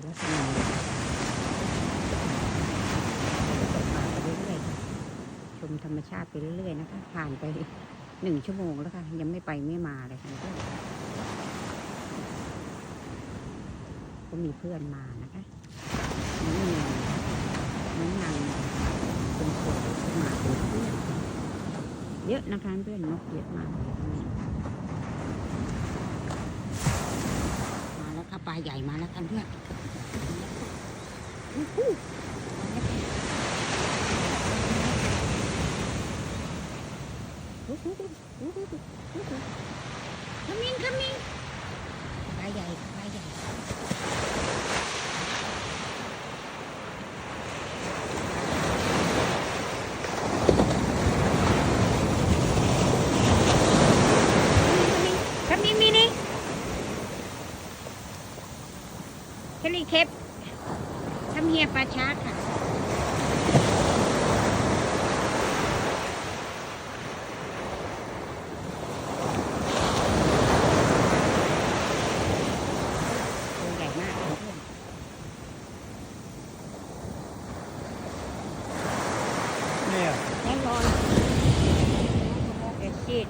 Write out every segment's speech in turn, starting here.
แล้วทำยังไงตกปลาไปเรื่อยๆชมธรรมชาติไปเรื่อยๆนะคะ ผ่านไปหนึ่งชั่วโมงแล้วค่ะ ยังไม่ไปไม่มาเลยค่ะเพื่อนก็มีเพื่อนมานะคะน้องเมียน้องนางคนสวยก็มาเป็นเพื่อนเยอะนะคะเพื่อนนกเยอะมากเลยตรงนี้มาแล้วค่ะ ปลาใหญ่มาแล้วค่ะเพื่อนอู้หูขมิ้นขมิ้นปลาใหญ่ปลาใหญ่ Come in, Minnie. Kelly Kep. Come here, ปลาช้าค่ะ ตัวใหญ่มากเพื่อนเนี่ย แน่นอนโมกเอซิด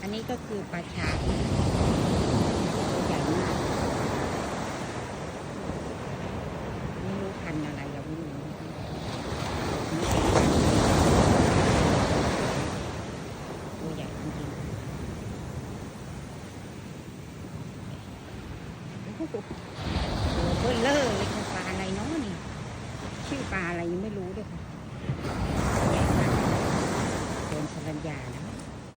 อันนี้ก็คือปลาช้าร์กตัวใหญ่มาก ไม่รู้พันธุ์อะไรเราไม่รู้นะคะตัวใหญ่จริงๆโอ้โห ตัวเบลเลอร์เลยค่ะปลาอะไรเนาะนี่ ชื่อปลาอะไรยังไม่รู้ด้วยค่ะใหญ่มากโดนสรัญญานะ